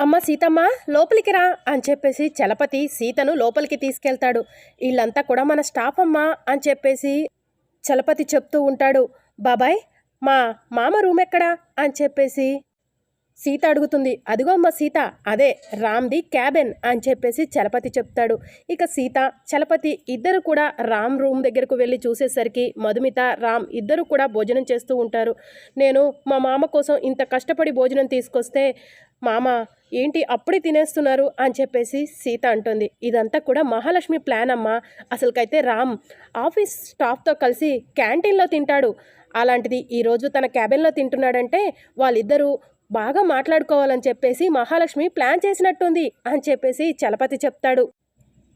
అమ్మ సీతమ్మ లోపలికి రా అని చెప్పేసి చలపతి సీతను లోపలికి తీసుకెళ్తాడు. వీళ్ళంతా కూడా మన స్టాఫ్ అమ్మా అని చెప్పేసి చలపతి చెప్తూ ఉంటాడు. బాబాయ్ మా మామ రూమ్ ఎక్కడా? అని చెప్పేసి సీత అడుగుతుంది. అదిగో అమ్మ సీత అదే రామ్ది క్యాబెన్ అని చెప్పేసి చలపతి చెప్తాడు. ఇక సీత చలపతి ఇద్దరు కూడా రామ్ రూమ్ దగ్గరకు వెళ్ళి చూసేసరికి మధుమిత రామ్ ఇద్దరు కూడా భోజనం చేస్తూ ఉంటారు. నేను మా మామ కోసం ఇంత కష్టపడి భోజనం తీసుకొస్తే మామ ఏంటి అప్పుడే తినేస్తున్నారు అని చెప్పేసి సీత అంటుంది. ఇదంతా కూడా మహాలక్ష్మి ప్లాన్ అమ్మా. అసలుకైతే రామ్ ఆఫీస్ స్టాఫ్తో కలిసి క్యాంటీన్లో తింటాడు. అలాంటిది ఈరోజు తన క్యాబిన్లో తింటున్నాడంటే వాళ్ళిద్దరూ బాగా మాట్లాడుకోవాలని చెప్పేసి మహాలక్ష్మి ప్లాన్ చేసినట్టుంది అని చెప్పేసి చలపతి చెప్తాడు.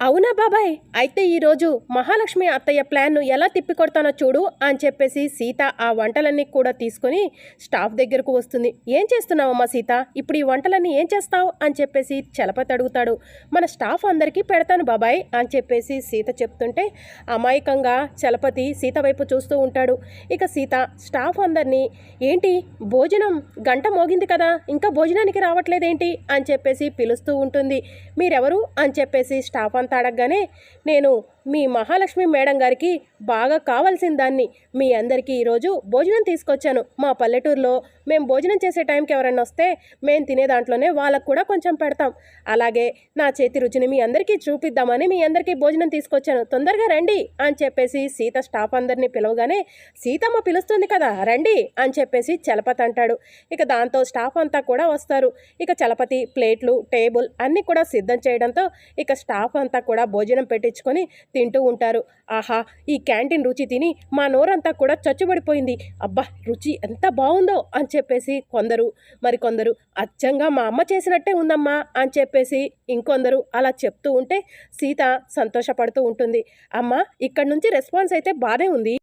అవునా బాబాయ్? అయితే ఈరోజు మహాలక్ష్మి అత్తయ్య ప్లాన్ను ఎలా తిప్పికొడతానో చూడు అని చెప్పేసి సీత ఆ వంటలన్నీ కూడా తీసుకొని స్టాఫ్ దగ్గరకు వస్తుంది. ఏం చేస్తున్నావమ్మా సీత? ఇప్పుడు ఈ వంటలన్నీ ఏం చేస్తావు? అని చెప్పేసి చలపతి అడుగుతాడు. మన స్టాఫ్ అందరికీ పెడతాను బాబాయ్ అని చెప్పేసి సీత చెప్తుంటే అమాయకంగా చలపతి సీత వైపు చూస్తూ ఉంటాడు. ఇక సీత స్టాఫ్ అందరినీ ఏంటి భోజనం గంట మోగింది కదా ఇంకా భోజనానికి రావట్లేదేంటి? అని చెప్పేసి పిలుస్తూ ఉంటుంది. మీరెవరు? అని చెప్పేసి స్టాఫ్ అంతా అడగగానే నేను మీ మహాలక్ష్మి మేడం గారికి బాగా కావాల్సిన దాన్ని మీ అందరికీ ఈరోజు భోజనం తీసుకొచ్చాను. మా పల్లెటూరులో మేము భోజనం చేసే టైంకి ఎవరైనా వస్తే మేము తినే దాంట్లోనే వాళ్ళకు కూడా కొంచెం పెడతాం. అలాగే నా చేతి రుచిని మీ అందరికీ చూపిద్దామని మీ అందరికీ భోజనం తీసుకొచ్చాను. తొందరగా రండి అని చెప్పేసి సీత స్టాఫ్ అందరినీ పిలవగానే సీతమ్మ పిలుస్తుంది కదా రండి అని చెప్పేసి చలపతి అంటాడు. ఇక దాంతో స్టాఫ్ అంతా కూడా వస్తారు. ఇక చలపతి ప్లేట్లు టేబుల్ అన్నీ కూడా సిద్ధం చేయడంతో ఇక స్టాఫ్ అంతా కూడా భోజనం పెట్టించుకొని తింటూ ఉంటారు. ఆహా ఈ క్యాంటీన్ రుచి తిని మా నోరంతా కూడా చచ్చుబడిపోయింది. అబ్బా రుచి ఎంత బాగుందో అని చెప్పేసి కొందరు. మరికొందరు అచ్చంగా మా అమ్మ చేసినట్టే ఉందమ్మా అని చెప్పేసి ఇంకొందరు అలా చెప్తూ ఉంటే సీత సంతోషపడుతూ ఉంటుంది. అమ్మ ఇక్కడి నుంచి రెస్పాన్స్ అయితే బాగానే ఉంది.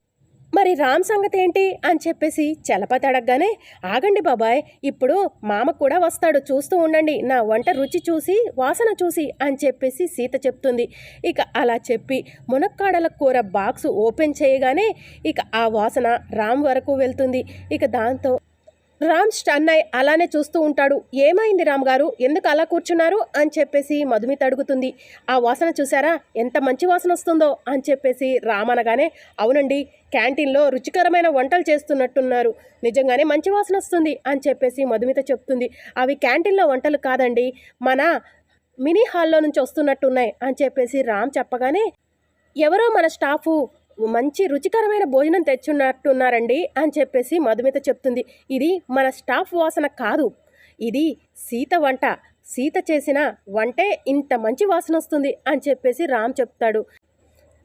మరి రామ్ సంగతి ఏంటి అని చెప్పేసి చలపతి అడగగానే ఆగండి బాబాయ్ ఇప్పుడు మామ కూడా వస్తాడు చూస్తూ ఉండండి. నా వంట రుచి చూసి వాసన చూసి అని చెప్పేసి సీత చెప్తుంది. ఇక అలా చెప్పి మునక్కాడల కూర బాక్స్ ఓపెన్ చేయగానే ఇక ఆ వాసన రామ్ వరకు వెళ్తుంది. ఇక దాంతో రామ్ స్టన్ అయి అలానే చూస్తూ ఉంటాడు. ఏమైంది రామ్ గారు ఎందుకు అలా కూర్చున్నారు? అని చెప్పేసి మధుమిత అడుగుతుంది. ఆ వాసన చూసారా ఎంత మంచి వాసన వస్తుందో అని చెప్పేసి రామ్ అనగానే అవునండి క్యాంటీన్లో రుచికరమైన వంటలు చేస్తున్నట్టున్నారు. నిజంగానే మంచి వాసన వస్తుంది అని చెప్పేసి మధుమిత చెప్తుంది. అవి క్యాంటీన్లో వంటలు కాదండి. మన మినీ హాల్లో నుంచి వస్తున్నట్టున్నాయి అని చెప్పేసి రామ్ చెప్పగానే ఎవరో మన స్టాఫు మంచి రుచికరమైన భోజనం తెచ్చున్నట్టున్నారండి అని చెప్పేసి మధుమిత చెప్తుంది. ఇది మన స్టాఫ్ వాసన కాదు. ఇది సీత వంట. సీత చేసిన వంటే ఇంత మంచి వాసన వస్తుంది అని చెప్పేసి రామ్ చెప్తాడు.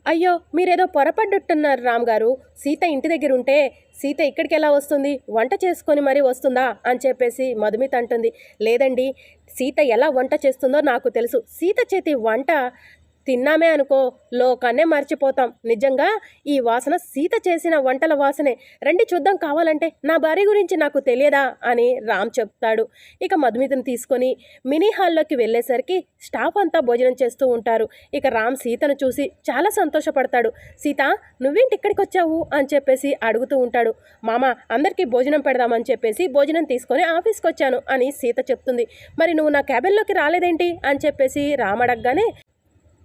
అయ్యో మీరేదో పొరపడ్డట్టున్నారు రామ్ గారు. సీత ఇంటి దగ్గర ఉంటే సీత ఇక్కడికి ఎలా వస్తుంది? వంట చేసుకొని మరీ వస్తుందా? అని చెప్పేసి మధుమిత అంటుంది. లేదండి సీత ఎలా వంట చేస్తుందో నాకు తెలుసు. సీత చేతి వంట తిన్నామే అనుకో లోకాన్నే మర్చిపోతాం. నిజంగా ఈ వాసన సీత చేసిన వంటల వాసనే. రండి చూద్దాం కావాలంటే నా భార్య గురించి నాకు తెలియదా అని రామ్ చెప్తాడు. ఇక మధుమితను తీసుకొని మినీ హాల్లోకి వెళ్ళేసరికి స్టాఫ్ అంతా భోజనం చేస్తూ ఉంటారు. ఇక రామ్ సీతను చూసి చాలా సంతోషపడతాడు. సీత నువ్వేంటి ఇక్కడికి వచ్చావు అని చెప్పేసి అడుగుతూ ఉంటాడు. మామ అందరికీ భోజనం పెడదామని చెప్పేసి భోజనం తీసుకొని ఆఫీస్కి వచ్చాను అని సీత చెప్తుంది. మరి నువ్వు నా క్యాబిన్లోకి రాలేదేంటి? అని చెప్పేసి రామ్ అడగగానే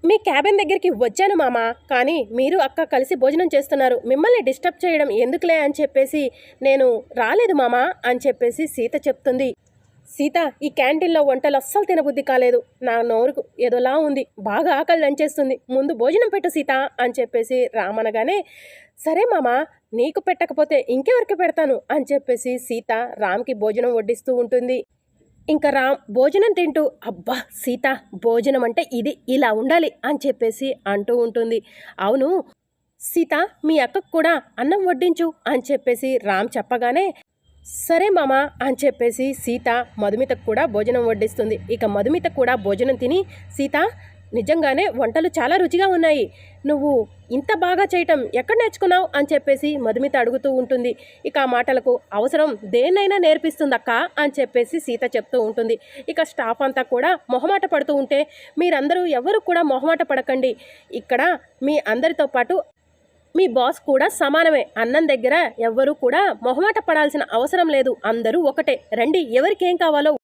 మీ క్యాబిన్ దగ్గరికి వచ్చాను మామ. కానీ మీరు అక్క కలిసి భోజనం చేస్తున్నారు. మిమ్మల్ని డిస్టర్బ్ చేయడం ఎందుకులే అని చెప్పేసి నేను రాలేదు మామ అని చెప్పేసి సీత చెప్తుంది. సీత ఈ క్యాంటీన్లో వంటలు అస్సలు తినబుద్ధి కాలేదు. నా నోరుకు ఏదోలా ఉంది. బాగా ఆకలి దంచేస్తుంది. ముందు భోజనం పెట్టు సీత అని చెప్పేసి రామనగానే సరే మామ నీకు పెట్టకపోతే ఇంకెవరికి పెడతాను అని చెప్పేసి సీత రామ్కి భోజనం వడ్డిస్తూ ఉంటుంది. ఇంకా రామ్ భోజనం తింటూ అబ్బా సీత భోజనం అంటే ఇది ఇలా ఉండాలి అని చెప్పేసి అంటూ ఉంటుంది. అవును సీత మీ అక్కకు కూడా అన్నం వడ్డించు అని చెప్పేసి రామ్ చెప్పగానే సరే మామ అని చెప్పేసి సీత మధుమితకు కూడా భోజనం వడ్డిస్తుంది. ఇక మధుమిత కూడా భోజనం తిని సీత నిజంగానే వంటలు చాలా రుచిగా ఉన్నాయి. నువ్వు ఇంత బాగా చేయటం ఎక్కడ నేర్చుకున్నావు? అని చెప్పేసి మధుమిత అడుగుతూ ఉంటుంది. ఇక ఆ మాటలకు అవసరం దేన్నైనా నేర్పిస్తుందక్క? అని చెప్పేసి సీత చెప్తూ ఉంటుంది. ఇక స్టాఫ్ అంతా కూడా మొహమాట పడుతూ ఉంటే మీరందరూ ఎవరు కూడా మొహమాట పడకండి. ఇక్కడ మీ అందరితో పాటు మీ బాస్ కూడా సమానమే. అన్నం దగ్గర ఎవ్వరూ కూడా మొహమాట పడాల్సిన అవసరం లేదు. అందరూ ఒకటే. రండి ఎవరికేం కావాలో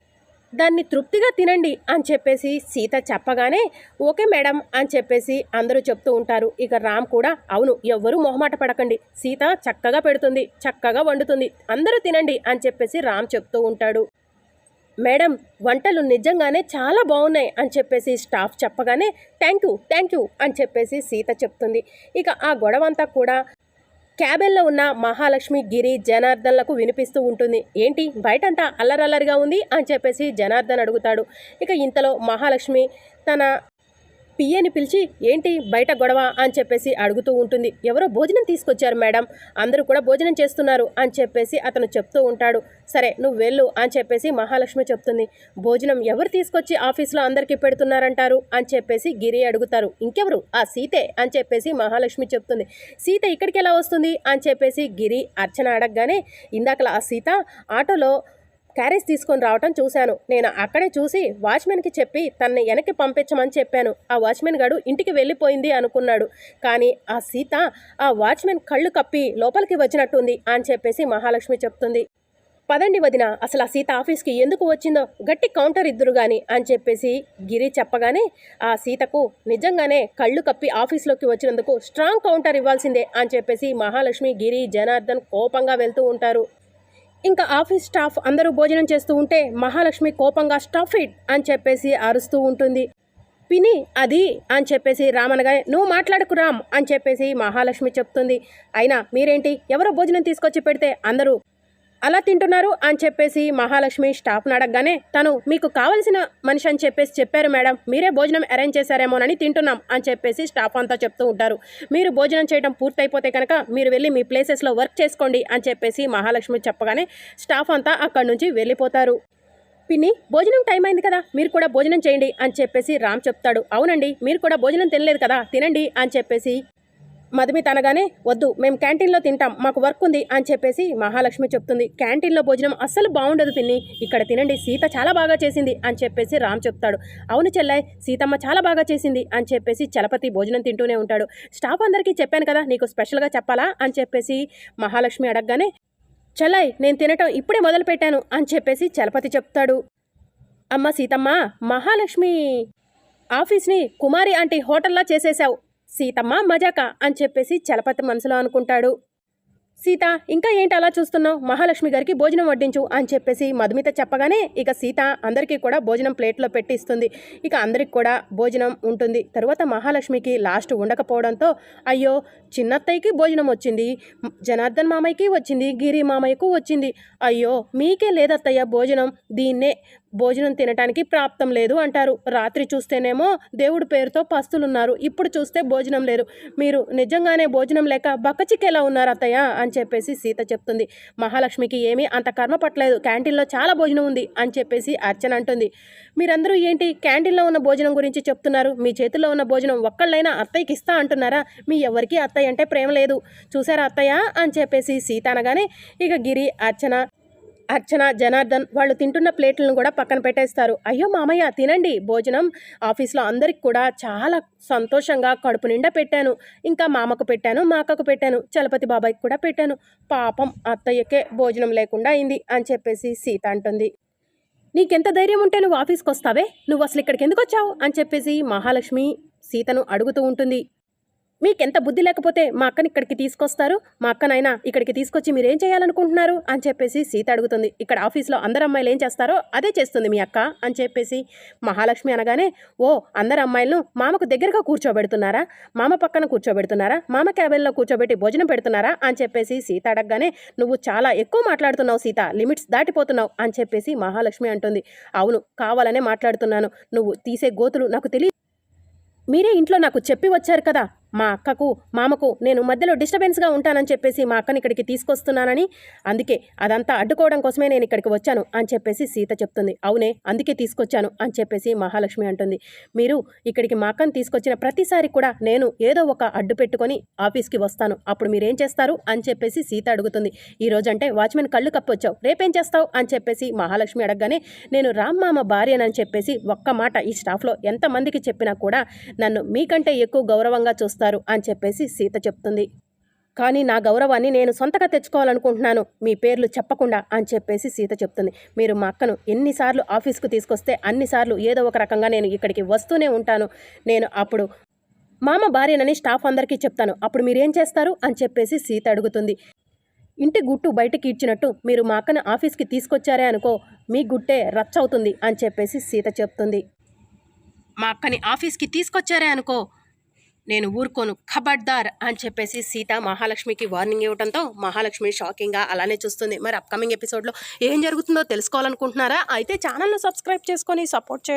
దాన్ని తృప్తిగా తినండి అని చెప్పేసి సీత చెప్పగానే ఓకే మేడం అని చెప్పేసి అందరూ చెప్తూ ఉంటారు. ఇక రామ్ కూడా అవును ఎవ్వరూ మొహమాట పడకండి. సీత చక్కగా పెడుతుంది చక్కగా వండుతుంది. అందరూ తినండి అని చెప్పేసి రామ్ చెప్తూ ఉంటాడు. మేడం వంటలు నిజంగానే చాలా బాగున్నాయి అని చెప్పేసి స్టాఫ్ చెప్పగానే థ్యాంక్ యూ థ్యాంక్ యూ అని చెప్పేసి సీత చెప్తుంది. ఇక ఆ గొడవ అంతా కూడా క్యాబిన్లో ఉన్న మహాలక్ష్మి గిరి జనార్దన్లకు వినిపిస్తూ ఉంటుంది. ఏంటి? బయటంతా అల్లరల్లరిగా ఉంది అని చెప్పేసి జనార్దన్ అడుగుతాడు. ఇక ఇంతలో మహాలక్ష్మి తన పిఏని పిలిచి ఏంటి బయట గొడవ? అని చెప్పేసి అడుగుతూ ఉంటుంది. ఎవరో భోజనం తీసుకొచ్చారు మేడం. అందరూ కూడా భోజనం చేస్తున్నారు. అని చెప్పేసి అతను చెప్తూ ఉంటాడు. సరే నువ్వు వెళ్ళు. అని చెప్పేసి మహాలక్ష్మి చెప్తుంది. భోజనం ఎవరు తీసుకొచ్చి ఆఫీస్లో అందరికీ పెడుతున్నారంటారు? అని చెప్పేసి గిరి అడుగుతారు. ఇంకెవరు? ఆ సీతే? అని చెప్పేసి మహాలక్ష్మి చెప్తుంది. సీత ఇక్కడికి ఎలా వస్తుంది? అని చెప్పేసి గిరి అర్చన అడగగానే ఇందాకలా ఆ సీత ఆటోలో క్యారేజ్ తీసుకొని రావటం చూశాను. నేను అక్కడే చూసి వాచ్మెన్కి చెప్పి తనని వెనక్కి పంపించమని చెప్పాను. ఆ వాచ్మెన్ గాడు ఇంటికి వెళ్ళిపోయింది అనుకున్నాడు. కానీ ఆ సీత ఆ వాచ్మెన్ కళ్ళు కప్పి లోపలికి వచ్చినట్టుంది అని చెప్పేసి మహాలక్ష్మి చెప్తుంది. పదండి వదిన అసలు ఆ సీత ఆఫీస్కి ఎందుకు వచ్చిందో గట్టి కౌంటర్ ఇద్దరు గాని అని చెప్పేసి గిరి చెప్పగానే ఆ సీతకు నిజంగానే కళ్ళు కప్పి ఆఫీస్లోకి వచ్చినందుకు స్ట్రాంగ్ కౌంటర్ ఇవ్వాల్సిందే అని చెప్పేసి మహాలక్ష్మి గిరి జనార్దన్ కోపంగా వెళ్తూ ఉంటారు. ఇంకా ఆఫీస్ స్టాఫ్ అందరూ భోజనం చేస్తూ ఉంటే మహాలక్ష్మి కోపంగా స్టాఫ్ ఇట్ అని చెప్పేసి అరుస్తూ ఉంటుంది. పిని అది అని చెప్పేసి రామనగానే నువ్వు మాట్లాడకు రామ్ అని చెప్పేసి మహాలక్ష్మి చెప్తుంది. అయినా మీరేంటి? ఎవరో భోజనం తీసుకొచ్చి పెడితే అందరూ అలా తింటున్నారు అని చెప్పేసి మహాలక్ష్మి స్టాఫ్ని అడగగానే తను మీకు కావలసిన మనిషి అని చెప్పేసి చెప్పారు మేడం. మీరే భోజనం అరేంజ్ చేశారేమోనని తింటున్నాం అని చెప్పేసి స్టాఫ్ అంతా చెప్తూ ఉంటారు. మీరు భోజనం చేయడం పూర్తయిపోతే కనుక మీరు వెళ్ళి మీ ప్లేసెస్లో వర్క్ చేసుకోండి అని చెప్పేసి మహాలక్ష్మి చెప్పగానే స్టాఫ్ అంతా అక్కడి నుంచి వెళ్ళిపోతారు. పిన్ని భోజనం టైం అయింది కదా మీరు కూడా భోజనం చేయండి అని చెప్పేసి రామ్ చెప్తాడు. అవునండి మీరు కూడా భోజనం తినలేదు కదా తినండి అని చెప్పేసి మధుమిత అనగానే వద్దు మేము క్యాంటీన్లో తింటాం మాకు వర్క్ ఉంది అని చెప్పేసి మహాలక్ష్మి చెప్తుంది. క్యాంటీన్లో భోజనం అస్సలు బాగుండదు పిన్ని ఇక్కడ తినండి సీత చాలా బాగా చేసింది అని చెప్పేసి రామ్ చెప్తాడు. అవును చెల్లాయ్ సీతమ్మ చాలా బాగా చేసింది అని చెప్పేసి చలపతి భోజనం తింటూనే ఉంటాడు. స్టాఫ్ అందరికీ చెప్పాను కదా నీకు స్పెషల్గా చెప్పాలా? అని చెప్పేసి మహాలక్ష్మి అడగగానే చలాయ్ నేను తినటం ఇప్పుడే మొదలు పెట్టాను అని చెప్పేసి చలపతి చెప్తాడు. అమ్మ సీతమ్మ మహాలక్ష్మి ఆఫీస్ని కుమారి ఆంటీ హోటల్లా చేసేశావు సీతమ్మ మజాక అని చెప్పేసి చలపతి మనసులో అనుకుంటాడు. సీత ఇంకా ఏంటి అలా చూస్తున్నావు? మహాలక్ష్మి గారికి భోజనం వడ్డించు అని చెప్పేసి మధుమిత చెప్పగానే ఇక సీత అందరికీ కూడా భోజనం ప్లేట్లో పెట్టిస్తుంది. ఇక అందరికి కూడా భోజనం ఉంటుంది. తరువాత మహాలక్ష్మికి లాస్ట్ ఉండకపోవడంతో అయ్యో చిన్నత్తయ్యకి భోజనం వచ్చింది జనార్దన్ మామయ్యకి వచ్చింది గిరి మామయ్యకు వచ్చింది. అయ్యో మీకే లేదత్తయ్య భోజనం దీన్నే భోజనం తినటానికి ప్రాప్తం లేదు అంటారు. రాత్రి చూస్తేనేమో దేవుడి పేరుతో పస్తులున్నారు. ఇప్పుడు చూస్తే భోజనం లేరు మీరు నిజంగానే భోజనం లేక బక్కచిక్కేలా ఉన్నారు అత్తయ్య అని చెప్పేసి సీత చెప్తుంది. మహాలక్ష్మికి ఏమీ అంత కర్మ పట్టలేదు. క్యాంటీన్లో చాలా భోజనం ఉంది అని చెప్పేసి అర్చన అంటుంది. మీరందరూ ఏంటి క్యాంటీన్లో ఉన్న భోజనం గురించి చెప్తున్నారు? మీ చేతిలో ఉన్న భోజనం ఒక్కళ్ళైనా అత్తయ్యకి ఇస్తా అంటున్నారా? మీ ఎవరికి అత్తయ్య అంటే ప్రేమ లేదు. చూసారా అత్తయ్య అని చెప్పేసి సీత అనగానే ఇక గిరి అర్చన అర్చన జనార్దన్ వాళ్ళు తింటున్న ప్లేట్లను కూడా పక్కన పెట్టేస్తారు. అయ్యో మామయ్య తినండి. భోజనం ఆఫీస్లో అందరికి కూడా చాలా సంతోషంగా కడుపు నిండా పెట్టాను. ఇంకా మామకు పెట్టాను మా అక్కకు పెట్టాను చలపతి బాబాయ్కి కూడా పెట్టాను. పాపం అత్తయ్యకే భోజనం లేకుండా అయింది అని చెప్పేసి సీత అంటుంది. నీకెంత ధైర్యం ఉంటే నువ్వు ఆఫీస్కి వస్తావే? నువ్వు అసలు ఇక్కడికి ఎందుకు వచ్చావు? అని చెప్పేసి మహాలక్ష్మి సీతను అడుగుతూ ఉంటుంది. మీకెంత బుద్ధి లేకపోతే మా అక్కని ఇక్కడికి తీసుకొస్తారు? మా అక్కనైనా ఇక్కడికి తీసుకొచ్చి మీరేం చేయాలనుకుంటున్నారు? అని చెప్పేసి సీత అడుగుతుంది. ఇక్కడ ఆఫీస్లో అందరు అమ్మాయిలు ఏం చేస్తారో అదే చేస్తుంది మీ అక్క అని చెప్పేసి మహాలక్ష్మి అనగానే ఓ అందరు అమ్మాయిలను మామకు దగ్గరగా కూర్చోబెడుతున్నారా? మామ పక్కన కూర్చోబెడుతున్నారా? మామ క్యాబిన్లో కూర్చోబెట్టి భోజనం పెడుతున్నారా? అని చెప్పేసి సీత అడగగానే నువ్వు చాలా ఎక్కువ మాట్లాడుతున్నావు సీత లిమిట్స్ దాటిపోతున్నావు అని చెప్పేసి మహాలక్ష్మి అంటుంది. అవును కావాలనే మాట్లాడుతున్నాను. నువ్వు తీసే గోతులు నాకు తెలియ మీరే ఇంట్లో నాకు చెప్పి వచ్చారు కదా మా అక్కకు మామకు నేను మధ్యలో డిస్టర్బెన్స్గా ఉంటానని చెప్పేసి మా అక్కని ఇక్కడికి తీసుకొస్తున్నానని. అందుకే అదంతా అడ్డుకోవడం కోసమే నేను ఇక్కడికి వచ్చాను అని చెప్పేసి సీత చెప్తుంది. అవునే అందుకే తీసుకొచ్చాను అని చెప్పేసి మహాలక్ష్మి అంటుంది. మీరు ఇక్కడికి మా అక్కని తీసుకొచ్చిన ప్రతిసారి కూడా నేను ఏదో ఒక అడ్డు పెట్టుకొని ఆఫీస్కి వస్తాను. అప్పుడు మీరేం చేస్తారు అని చెప్పేసి సీత అడుగుతుంది. ఈ రోజంటే వాచ్మెన్ కళ్ళు కప్పొచ్చావు. రేపేం చేస్తావు అని చెప్పేసి మహాలక్ష్మి అడగగానే నేను రామ్మామ భార్యనని చెప్పేసి ఒక్క మాట ఈ స్టాఫ్లో ఎంతమందికి చెప్పినా కూడా నన్ను మీకంటే ఎక్కువ గౌరవంగా చూస్తాను చేస్తారు అని చెప్పేసి సీత చెప్తుంది. కానీ నా గౌరవాన్ని నేను సొంతగా తెచ్చుకోవాలనుకుంటున్నాను. మీ పేర్లు చెప్పకుండా అని చెప్పేసి సీత చెప్తుంది. మీరు మా అక్కను ఎన్నిసార్లు ఆఫీస్కు తీసుకొస్తే అన్నిసార్లు ఏదో ఒక రకంగా నేను ఇక్కడికి వస్తూనే ఉంటాను. నేను అప్పుడు మామ భార్యనని స్టాఫ్ అందరికీ చెప్తాను. అప్పుడు మీరేం చేస్తారు అని చెప్పేసి సీత అడుగుతుంది. ఇంటి గుట్టు బయటకి ఇచ్చినట్టు మీరు మా అక్కను ఆఫీస్కి తీసుకొచ్చారే అనుకో మీ గుట్టే రచ్చవుతుంది అని చెప్పేసి సీత చెప్తుంది. మా అక్కని ఆఫీస్కి తీసుకొచ్చారే అనుకో నేను ఊరుకోను ఖబర్దార్ అని చెప్పేసి సీత మహాలక్ష్మికి వార్నింగ్ ఇవ్వడంతో మహాలక్ష్మి షాకింగ్గా అలానే చూస్తుంది. మరి అప్కమింగ్ ఎపిసోడ్లో ఏం జరుగుతుందో తెలుసుకోవాలనుకుంటున్నారా? అయితే ఛానల్ను సబ్స్క్రైబ్ చేసుకొని సపోర్ట్ చేయండి.